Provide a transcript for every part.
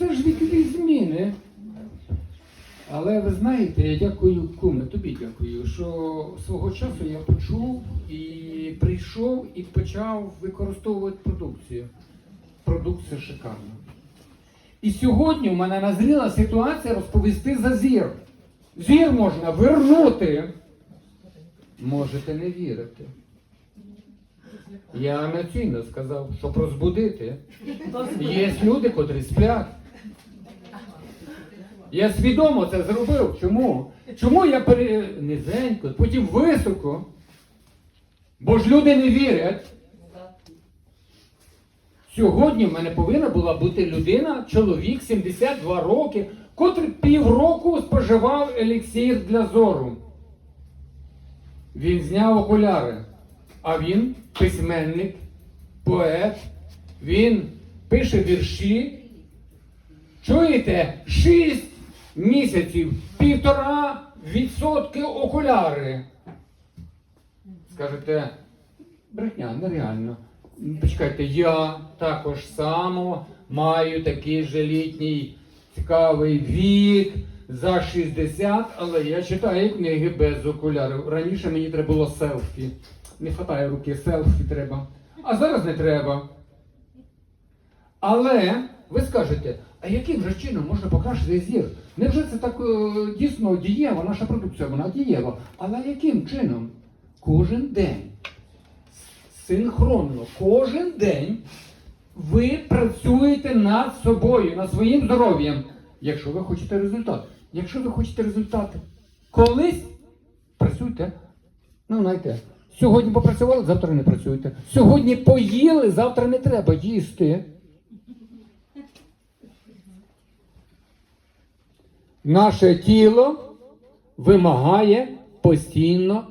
це ж вікові зміни. Але ви знаєте, я дякую куме, тобі дякую, що свого часу я почув і прийшов і почав використовувати продукцію. Продукція шикарна. І сьогодні в мене назріла ситуація розповісти за зір. Зір можна вернути. Можете не вірити. Я емоційно сказав, щоб розбудити. Є люди, котрі сплять. Я свідомо це зробив. Чому? Чому я пере... низенько, потім високо? Бо ж люди не вірять. Сьогодні в мене повинна була бути людина, чоловік 72 роки, котрий півроку споживав еліксір для зору. Він зняв окуляри, а він письменник, поет, він пише вірші. Чуєте? 6 місяців, півтора відсотки окуляри. Скажете, брехня, нереально. Почекайте, я також само маю такий же літній цікавий вік за 60, але я читаю книги без окулярів. Раніше мені треба було селфі. Не хватає руки, селфі треба. А зараз не треба. Але ви скажете, а яким же чином можна покращити зір? Невже це так е, дійсно дієва, наша продукція, вона дієва. Але яким чином? Кожен день, синхронно, кожен день ви працюєте над собою, над своїм здоров'ям, якщо ви хочете результат. Якщо ви хочете результати, колись працюйте. Ну, знаєте, сьогодні попрацювали, завтра не працюйте. Сьогодні поїли, завтра не треба їсти. Наше тіло вимагає постійно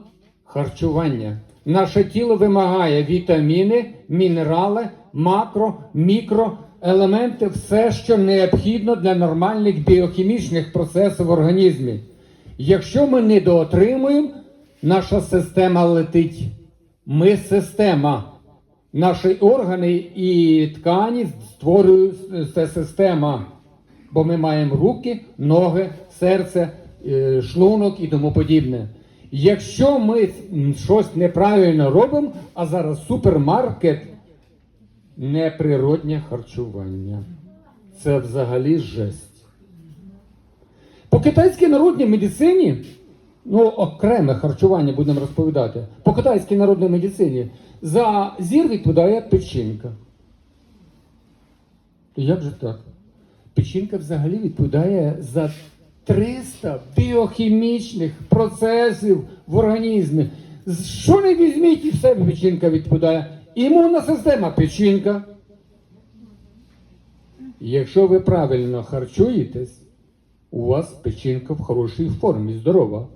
харчування. Наше тіло вимагає вітаміни, мінерали, макро, мікроелементи, все, що необхідно для нормальних біохімічних процесів в організмі. Якщо ми не доотримуємо, наша система летить. Ми система. Наші органи і ткані створюють ця система. Бо ми маємо руки, ноги, серце, е, шлунок і тому подібне. Якщо ми щось неправильно робимо, а зараз супермаркет неприроднє харчування. Це взагалі жесть. По китайській народній медицині, ну окреме харчування будемо розповідати. По китайській народній медицині за зір відповідає печінка. Як же так? Печінка взагалі відповідає за 300 біохімічних процесів в організмі. Що не візьміть, і все печінка відповідає. Імунна система печінка. Якщо ви правильно харчуєтесь, у вас печінка в хорошій формі, здорова.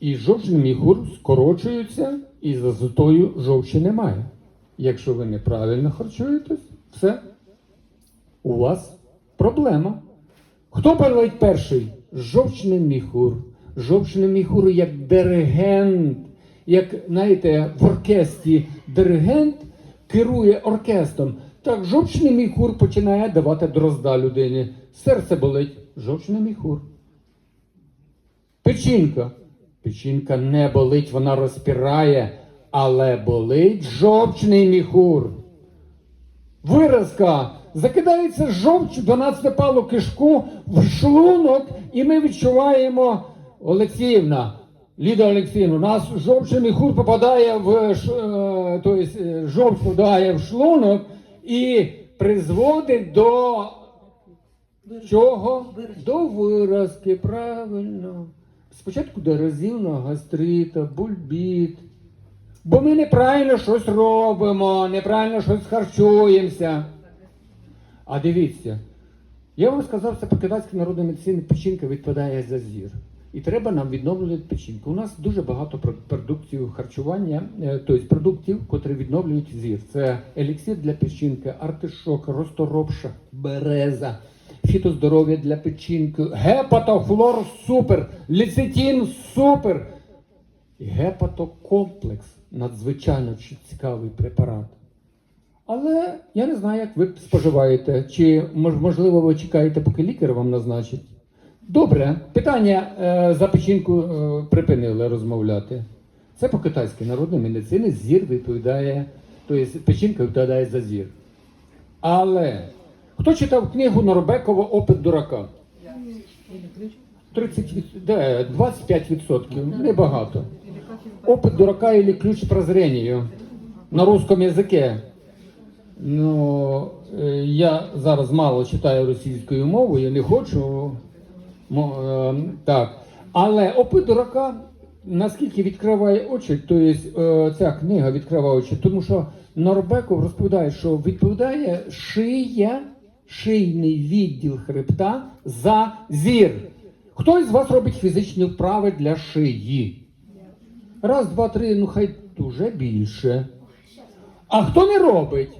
І жовчний міхур скорочується, і за затою жовчі немає. Якщо ви неправильно харчуєтесь, все, у вас проблема. Хто болить перший? Жовчний міхур. Жовчний міхур як диригент, як, знаєте, в оркестрі диригент керує оркестром. Так жовчний міхур починає давати дрозда людині. Серце болить, жовчний міхур. Печінка. Печінка не болить, вона розпирає, але болить жовчний міхур. Виразка. Закидається жовч 12 палу кишку в шлунок, і ми відчуваємо Олексіївна, Ліда Олексіївна, у нас жовчний міхур попадає в е, е, жовч попадає в шлунок і призводить до чого? До виразки, правильно. Спочатку до ерозивного гастрита, бульбіт. Бо ми неправильно щось робимо, неправильно щось харчуємося. А дивіться, я вам сказав, що по китайській народній медицині печінка відповідає за зір. І треба нам відновлювати печінку. У нас дуже багато про- продуктів харчування, е, тобто продуктів, котрі відновлюють зір. Це еліксир для печінки, артишок, розторопша, береза, фітоздоров'я для печінки, гепатофлор супер, ліцитін супер. Гепатокомплекс надзвичайно цікавий препарат. Але я не знаю, як ви споживаєте. Чи можливо ви чекаєте, поки лікар вам назначить? Добре, питання е, за печінку е, припинили розмовляти. Це по китайській народній медицині зір відповідає, тобто печінка відповідає за зір. Але хто читав книгу Норбекова Опит дурака? 30, від- де, 25%, небагато. Опит дурака или ключ к прозрению на русском язике. Ну, е, я зараз мало читаю російською мовою, не хочу. е, так. Але опит дурака наскільки відкриває очі, то є, е, ця книга відкриває очі, тому що Норбеков розповідає, що відповідає шия, шийний відділ хребта за зір. Хто із вас робить фізичні вправи для шиї? Раз, два, три, ну хай дуже більше. А хто не робить?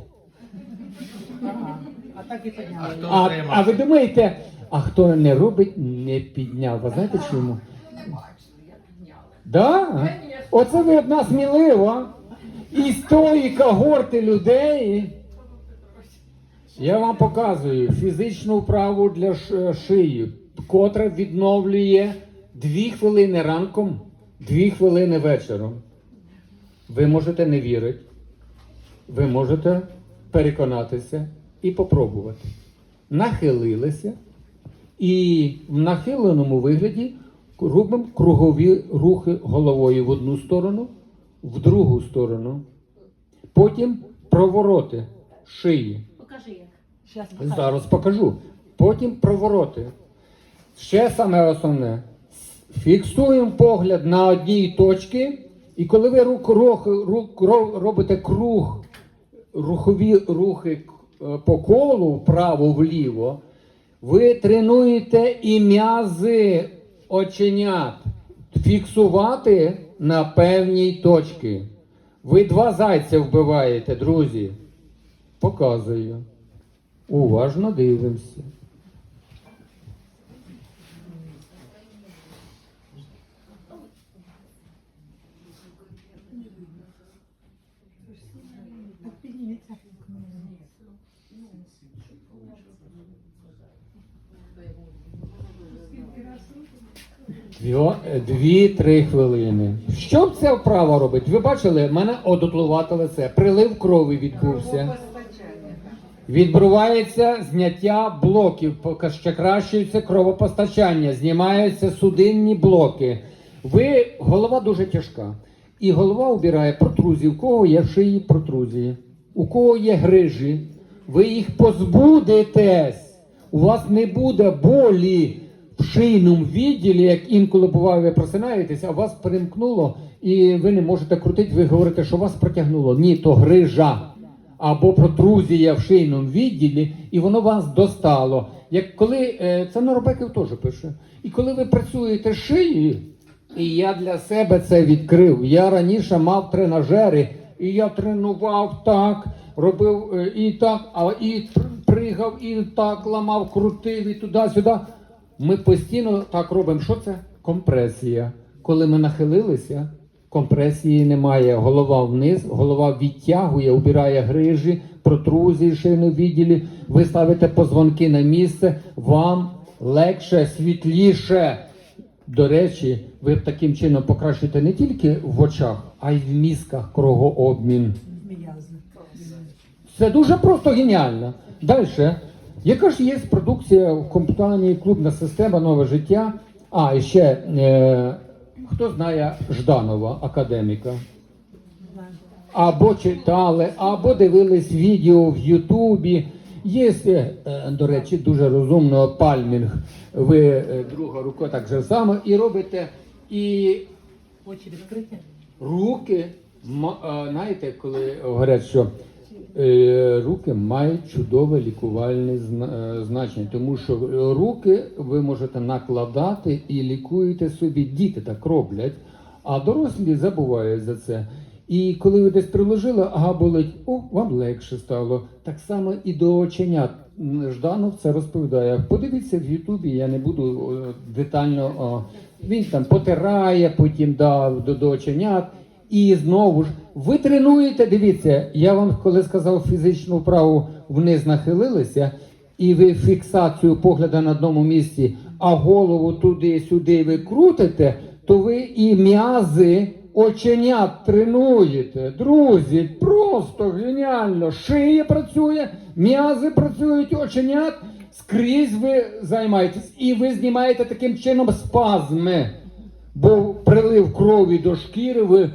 А так і підняли. А, а ви думаєте, а хто не робить, не підняв. Ви знаєте чому? Да? Оце ви одна смілива. І з тої когорти людей. Я вам показую фізичну вправу для шиї, котра відновлює дві хвилини ранком, дві хвилини вечором. Ви можете не вірити, ви можете переконатися і попробувати. Нахилилися і в нахиленому вигляді робимо кругові рухи головою в одну сторону, в другу сторону. Потім провороти шиї. Покажи як. Зараз покажу. Потім провороти. Ще саме основне. Фіксуємо погляд на одній точці, і коли ви рук, рух, рук, робите круг, рухові рухи по колу вправо-вліво, ви тренуєте і м'язи оченят фіксувати на певній точці. Ви два зайця вбиваєте, друзі. Показую. Уважно дивимося. Дві-три хвилини. Що б ця вправа робить? Ви бачили, в мене одутлувате лице. Прилив крові відбувся. Відбувається зняття блоків, ще кращується кровопостачання, знімаються судинні блоки. Ви голова дуже тяжка. І голова убирає протрузії. У кого є шиї протрузії, у кого є грижі, ви їх позбудетесь. У вас не буде болі в шийному відділі, як інколи буває, ви просинаєтесь, а вас перемкнуло, і ви не можете крутити, ви говорите, що вас протягнуло. Ні, то грижа або протрузія в шийному відділі, і воно вас достало. Як коли е, це Норобеків теж пише. І коли ви працюєте шиєю, і я для себе це відкрив. Я раніше мав тренажери, і я тренував так, робив е, і так, а і пригав, і так ламав, крутив, і туди-сюди. Ми постійно так робимо. Що це? Компресія. Коли ми нахилилися, компресії немає. Голова вниз, голова відтягує, убирає грижі, протрузії в відділі. Ви ставите позвонки на місце, вам легше, світліше. До речі, ви таким чином покращуєте не тільки в очах, а й в мізках кровообмін. Це дуже просто геніально. Далі. Яка ж є продукція в компанії Клубна система Нове життя? А, і ще е, хто знає Жданова, академіка? Або читали, або дивились відео в Ютубі. Є, е, до речі, дуже розумно пальмінг. Ви е, друга рука так же само і робите. І Очі відкриті. Руки, знаєте, коли говорять, що е, руки мають чудове лікувальне е, значення, тому що е, руки ви можете накладати і лікуєте собі. Діти так роблять, а дорослі забувають за це. І коли ви десь приложили, ага, болить, о, вам легше стало. Так само і до оченят. Жданов це розповідає. Подивіться в Ютубі, я не буду е, детально. о, він там потирає, потім да, до, до оченят. І знову ж, ви тренуєте, дивіться, я вам коли сказав фізичну вправу вниз нахилилися, і ви фіксацію погляду на одному місці, а голову туди-сюди ви крутите, то ви і м'язи оченят тренуєте. Друзі, просто геніально. Шия працює, м'язи працюють, оченят. Скрізь ви займаєтесь, і ви знімаєте таким чином спазми. Бо прилив крові до шкіри, ви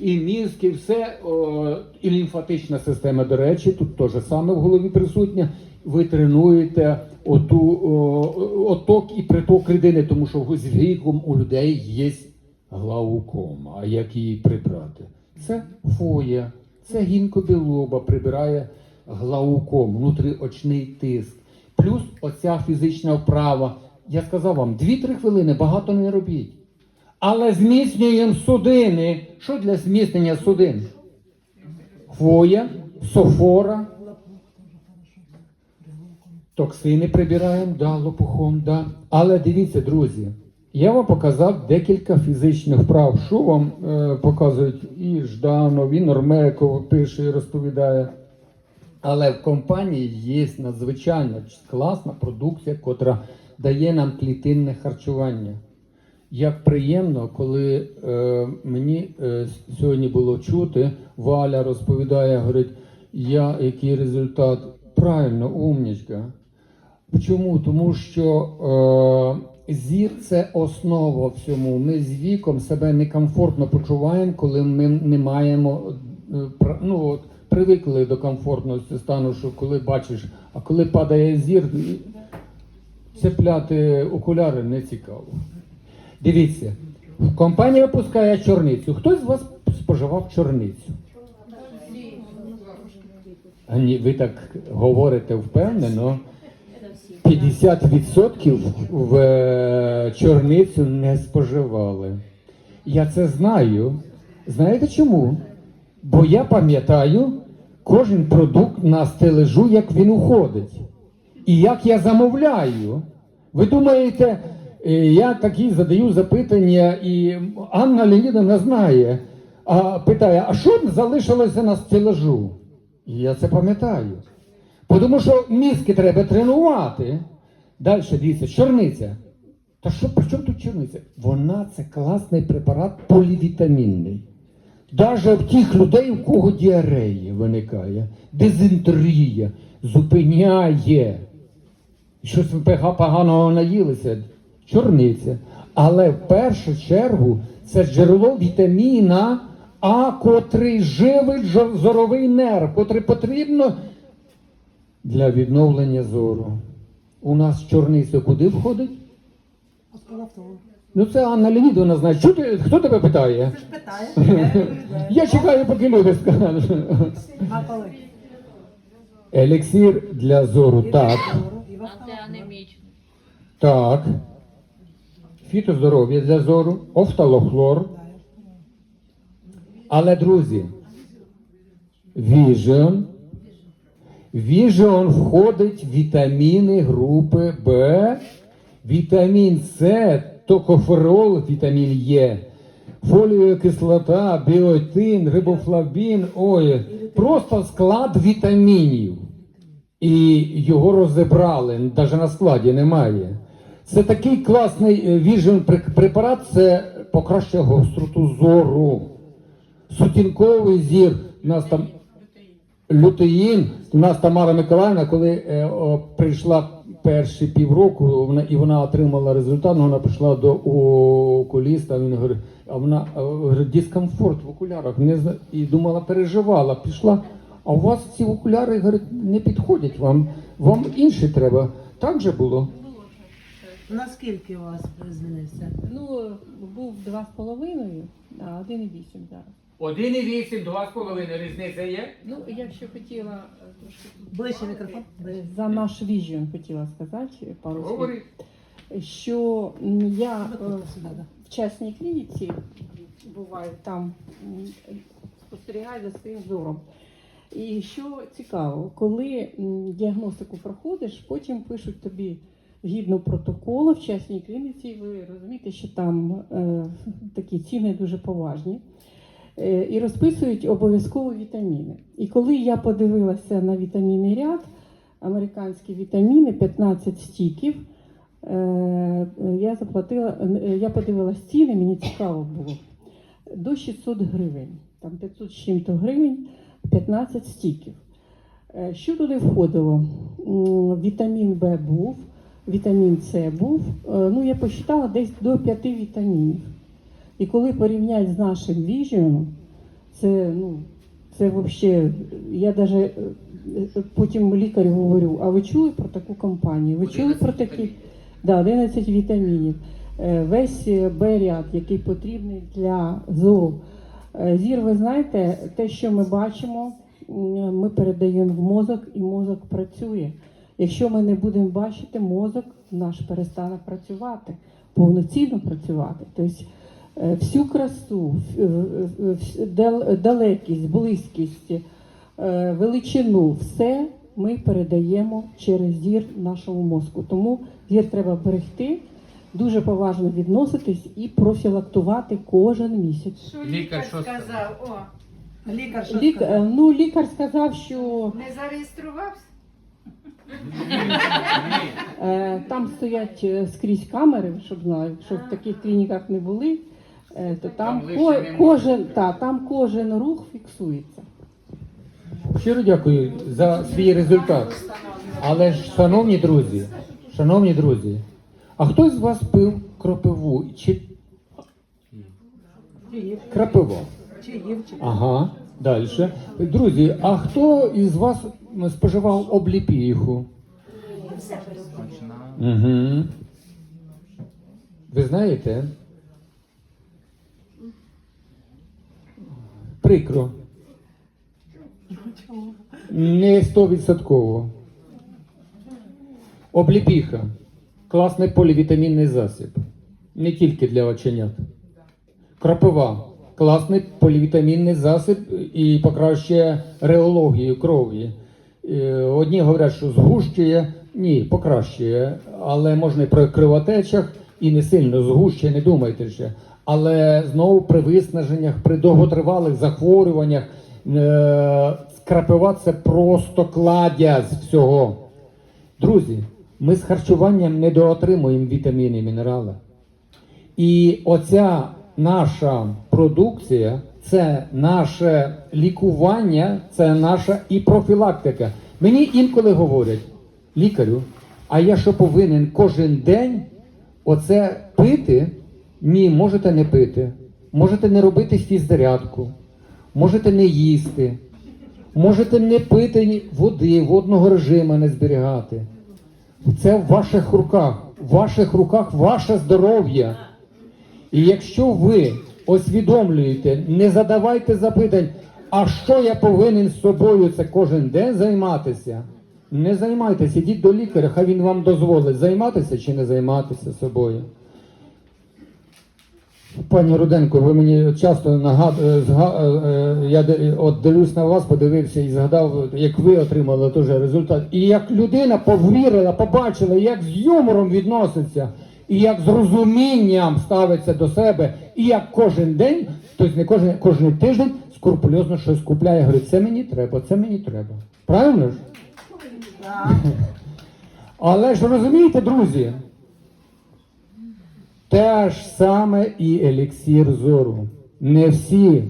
і мізки, і все, о, і лімфатична система, до речі, тут теж саме в голові присутня. Ви тренуєте оту, о, оток і приток рідини, тому що з віком у людей є глаукома. А як її прибрати? Це фоя, це гінкобілоба прибирає глауком, внутріочний тиск. Плюс оця фізична вправа. Я сказав вам, 2-3 хвилини багато не робіть. Але зміцнюємо судини. Що для зміцнення судин? Хвоя, софора. Токсини прибираємо, да, лопухом, да. Але дивіться, друзі, я вам показав декілька фізичних вправ. Що вам е, показують і Жданов, і Нормеков пише і розповідає. Але в компанії є надзвичайно класна продукція, котра дає нам клітинне харчування. Як приємно, коли е, мені е, сьогодні було чути, Валя розповідає, говорить, я який результат. Правильно, умнічка. Чому? Тому що е, зір це основа всьому. Ми з віком себе некомфортно почуваємо, коли ми не маємо е, ну, от, привикли до комфортності стану, що коли бачиш, а коли падає зір, цепляти окуляри не цікаво. Дивіться, компанія випускає чорницю. Хтось з вас споживав чорницю? Ні, ви так говорите впевнено. 50% в е, чорницю не споживали. Я це знаю. Знаєте чому? Бо я пам'ятаю кожен продукт на стележу, як він уходить. І як я замовляю. Ви думаєте, я такі задаю запитання, і Анна Леонідовна знає, а питає, а що залишилося на стележу? Я це пам'ятаю. Тому що мізки треба тренувати. Далі дивіться, чорниця. Та що при чому тут чорниця? Вона це класний препарат полівітамінний. Даже в тих людей, у кого діарея виникає, дизентерія, зупиняє. Щось пега- поганого наїлися, чорниця. Але в першу чергу це джерело вітаміна А, котрий живить зоровий нерв, котрий потрібно для відновлення зору. У нас чорниця куди входить? Ну це Анна Леонідовна знає. Ти, хто тебе питає? Ти ж питаєш. Я чекаю, поки люди скажуть. Елексір для зору, так. Антианемічний. Так. Фітоздоров'я для зору, офталохлор. Але, друзі, Vision. Vision входить вітаміни групи Б, вітамін С, токоферол, вітамін Е, фолієва кислота, біотин, рибофлавін, ой, просто склад вітамінів. І його розібрали, навіть на складі немає. Це такий класний е, Vision препарат, це покращує гостроту зору. Сутінковий зір. У нас там лютеїн. У нас Тамара Миколаївна, коли е, о, прийшла перші півроку, вона і вона отримала результат, ну, вона прийшла до окуліста. Він говорить, а вона е, говорить, дискомфорт в окулярах. Не і думала, переживала. Пішла. А у вас ці окуляри говорить, не підходять вам. Вам інші треба. Так же було. Наскільки у вас змінився? Ну, був два з половиною, а 1,8 зараз. 1,8, 2,5 різниця є? Ну, я ще хотіла е, трошки Ближче мікрофон. Ближче. за наш віжн хотіла сказати пару слів. Говори. Що м, я е, Викладу сюди, да. в частній клініці буваю там м, спостерігаю за своїм зором. І що цікаво, коли м, діагностику проходиш, потім пишуть тобі згідно протоколу в частній клініці, ви розумієте, що там е, такі ціни дуже поважні. Е, І розписують обов'язково вітаміни. І коли я подивилася на вітамінний ряд, американські вітаміни, 15 стіків, е, я заплатила, е, я подивилася ціни, мені цікаво було. До 600 гривень, там 500 з чим-то гривень, 15 стіків. Е, Що туди входило? Вітамін Б був, вітамін С був. Е, Ну, я посчитала десь до 5 вітамінів. І коли порівняти з нашим Vision, це, ну, це взагалі, я навіть потім лікарю говорю, а ви чули про таку компанію? Ви чули про такі? Да, 11 вітамінів. Е, Весь Б-ряд, який потрібний для зору. Е, Зір, ви знаєте, те, що ми бачимо, ми передаємо в мозок, і мозок працює. Якщо ми не будемо бачити, мозок наш перестане працювати, повноцінно працювати. Тобто е, всю красу, в- дал- далекість, близькість, е, величину, все ми передаємо через зір нашому мозку. Тому зір треба берегти, дуже поважно відноситись і профілактувати кожен місяць. Що Лікар що сказав? О, Лікар що Лік, сказав? е, ну, лікар сказав, що не зареєструвався? Е, там стоять е, скрізь камери, щоб знали, щоб в таких клініках не були, е, то там, Там ко- кожен, та, там кожен рух фіксується. Щиро дякую за свій результат. Але ж, шановні друзі, шановні друзі, а хтось з вас пив кропиву чи чи Ага, далі. Друзі, а хто із вас споживав обліпіху? Угу. Ви знаєте? Прикро. Не стовідсотково. Обліпіха. Класний полівітамінний засіб. Не тільки для оченят. Крапива. Класний полівітамінний засіб і покращує реологію крові. Е, Одні говорять, що згущує, ні, покращує, але можна і при кривотечах і не сильно згущує, не думайте ще. Але знову при виснаженнях, при довготривалих захворюваннях е, крапива це просто кладязь всього. Друзі, ми з харчуванням недоотримуємо вітаміни і мінерали. І оця наша продукція це наше лікування, це наша і профілактика. Мені інколи говорять, лікарю, а я що повинен кожен день оце пити? Ні, можете не пити, можете не робити фіззарядку, можете не їсти, можете не пити води, водного режиму не зберігати. Це в ваших руках. В ваших руках ваше здоров'я. І якщо ви усвідомлюєте, не задавайте запитань, а що я повинен з собою це кожен день займатися? Не займайтеся, ідіть до лікаря, хай він вам дозволить займатися чи не займатися собою. Пані Руденко, ви мені часто нагадуєте, я от дивлюсь на вас, подивився і згадав, як ви отримали теж результат. І як людина повірила, побачила, як з юмором відноситься, і як з розумінням ставиться до себе, і як кожен день, тобто не кожен, кожен тиждень скрупульозно щось купляє. Говорить, це мені треба, це мені треба. Правильно ж? Але ж розумієте, друзі, те ж саме і еліксір зору. Не всі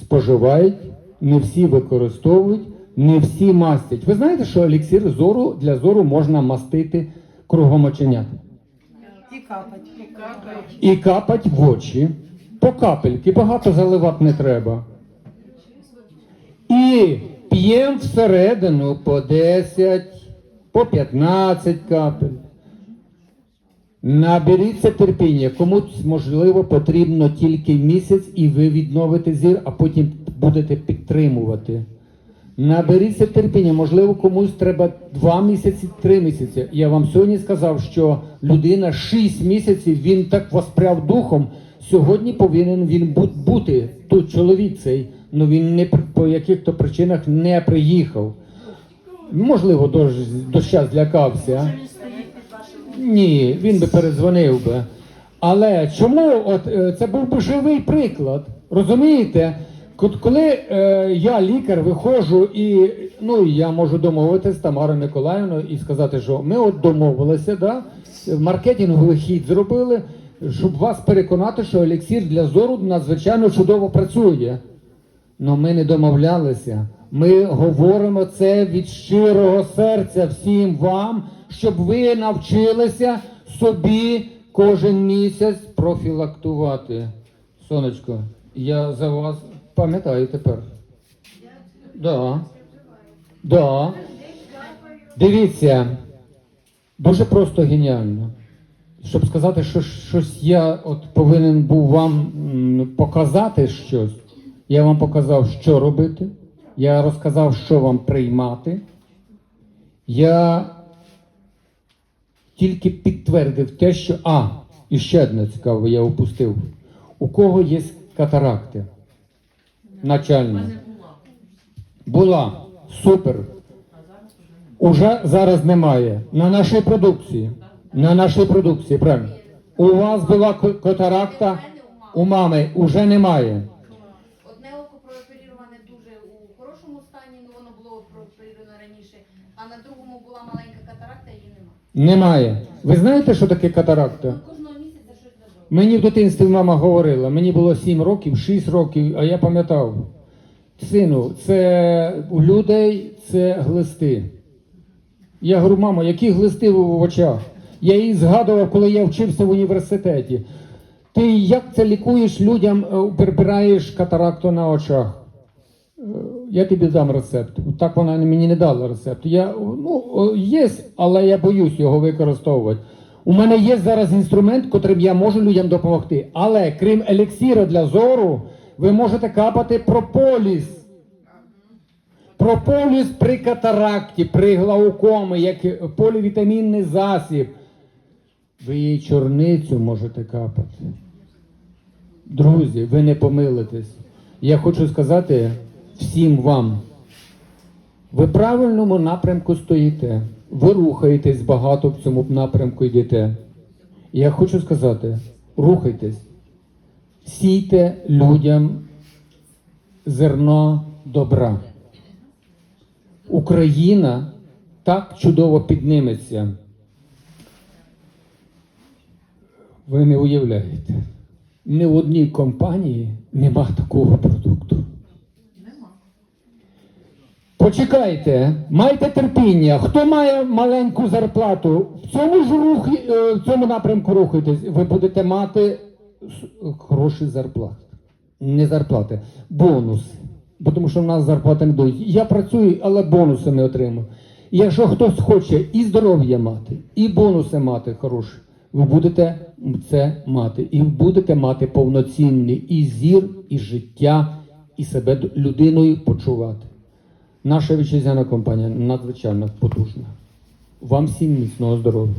споживають, не всі використовують, не всі мастять. Ви знаєте, що еліксир зору для зору можна мастити кругом оченят? І капать. І капать в очі. По капельки, багато заливати не треба. І п'ємо всередину по 10, по 15 капель. Наберіться терпіння. Комусь, можливо, потрібно тільки місяць, і ви відновите зір, а потім будете підтримувати. Наберіться терпіння, можливо, комусь треба два місяці, три місяці. Я вам сьогодні сказав, що людина 6 місяців, він так воспряв духом. Сьогодні повинен він бути тут чоловік цей, але він не по яких-то причинах не приїхав. Можливо, дощ, доща злякався. Ні, він би передзвонив би. Але чому от е, це був би живий приклад? Розумієте? Коли е, я лікар виходжу і ну я можу домовитися з Тамарою Миколаївною і сказати, що ми от домовилися, да, маркетинговий хід зробили, щоб вас переконати, що еліксір для зору надзвичайно чудово працює. Ну ми не домовлялися. Ми говоримо це від щирого серця всім вам, щоб ви навчилися собі кожен місяць профілактувати. Сонечко, я за вас пам'ятаю тепер. Да. Да. Дивіться, дуже просто геніально. Щоб сказати, що щось я от повинен був вам показати щось, я вам показав, що робити. Я розказав, що вам приймати. Я тільки підтвердив те, що. А, і ще одне цікаве, я упустив. У кого є катаракти? Начальна. Була. Супер. Уже зараз немає. На нашій продукції. На нашій продукції, правильно. У вас була ко- катаракта, у мами уже немає. Одне око прооперироване дуже у хорошому стані, ну воно було прооперировано раніше, а на другому була маленька катаракта, її нема. Немає. Ви знаєте, що таке катаракта? Ну, Кожного місяця щось додому. Мені в дитинстві мама говорила, мені було 7 років, 6 років, а я пам'ятав. Сину, це у людей це глисти. Я говорю, мамо, які глисти в в очах? Я її згадував, коли я вчився в університеті. Ти як це лікуєш людям, е, прибираєш катаракту на очах? Е, Я тобі дам рецепт. Так вона мені не дала рецепт. Я, ну, е, є, але я боюсь його використовувати. У мене є зараз інструмент, котрим я можу людям допомогти. Але крім еліксіра для зору, ви можете капати прополіс. Прополіс при катаракті, при глаукомі, як полівітамінний засіб. Ви її чорницю можете капати. Друзі, ви не помилитесь. Я хочу сказати всім вам. Ви правильному напрямку стоїте. Ви рухаєтесь багато в цьому напрямку йдете. Я хочу сказати, рухайтесь, сійте людям зерно добра. Україна так чудово підніметься. Ви не уявляєте, ні в одній компанії нема такого продукту. Почекайте, майте терпіння. Хто має маленьку зарплату, в цьому ж рух, е, в цьому напрямку рухайтесь, ви будете мати хороші зарплати. Не зарплати, бонуси. Бо Тому що в нас зарплати не дають. Я працюю, але бонуси не отримую. Якщо хтось хоче і здоров'я мати, і бонуси мати хороші, ви будете це мати. І будете мати повноцінний і зір, і життя, і себе людиною почувати. Наша вітчизняна компанія надзвичайно потужна. Вам всім міцного здоров'я.